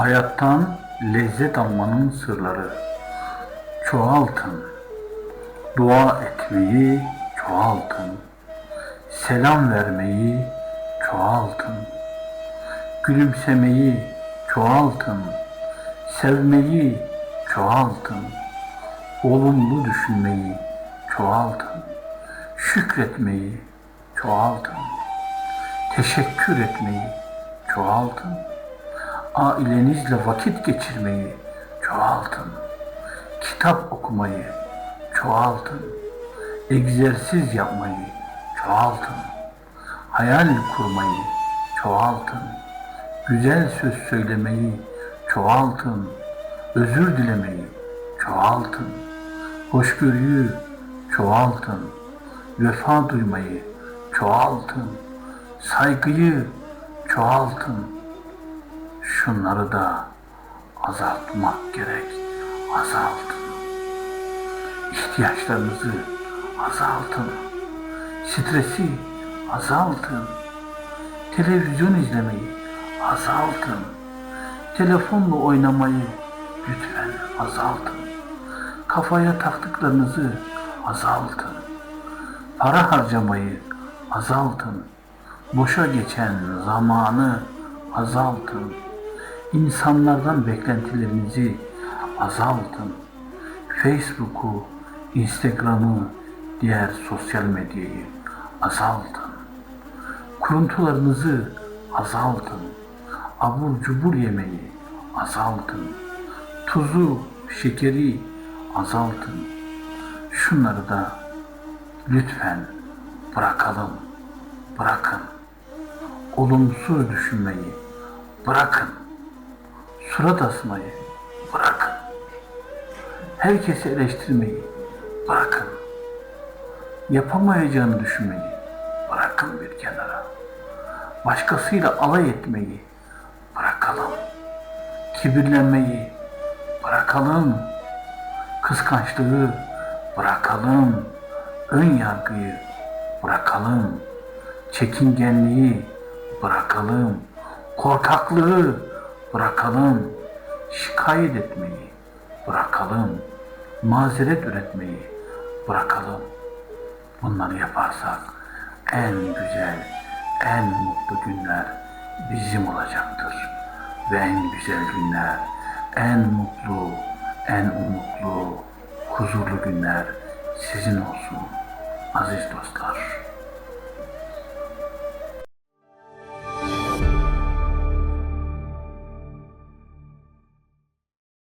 Hayattan lezzet almanın sırları. Çoğaltın. Dua etmeyi çoğaltın. Selam vermeyi çoğaltın. Gülümsemeyi çoğaltın. Sevmeyi çoğaltın. Olumlu düşünmeyi çoğaltın. Şükretmeyi çoğaltın. Teşekkür etmeyi çoğaltın ailenizle vakit geçirmeyi çoğaltın. Kitap okumayı çoğaltın. Egzersiz yapmayı çoğaltın. Hayal kurmayı çoğaltın. Güzel söz söylemeyi çoğaltın. Özür dilemeyi çoğaltın. Hoşgörüyü çoğaltın. Vefa duymayı çoğaltın. Saygıyı çoğaltın şunları da azaltmak gerek. Azaltın. İhtiyaçlarınızı azaltın. Stresi azaltın. Televizyon izlemeyi azaltın. Telefonla oynamayı lütfen azaltın. Kafaya taktıklarınızı azaltın. Para harcamayı azaltın. Boşa geçen zamanı azaltın. İnsanlardan beklentilerinizi azaltın. Facebook'u, Instagram'ı, diğer sosyal medyayı azaltın. Kuruntularınızı azaltın. Abur cubur yemeyi azaltın. Tuzu, şekeri azaltın. Şunları da lütfen bırakalım. Bırakın. Olumsuz düşünmeyi bırakın. Surat asmayı bırakın. Herkesi eleştirmeyi bırakın. Yapamayacağını düşünmeyi bırakın bir kenara. Başkasıyla alay etmeyi bırakalım. Kibirlenmeyi bırakalım. Kıskançlığı bırakalım. Ön yargıyı bırakalım. Çekingenliği bırakalım. Korkaklığı bırakalım. Şikayet etmeyi bırakalım. Mazeret üretmeyi bırakalım. Bunları yaparsak en güzel, en mutlu günler bizim olacaktır. Ve en güzel günler, en mutlu, en umutlu, huzurlu günler sizin olsun aziz dostlar.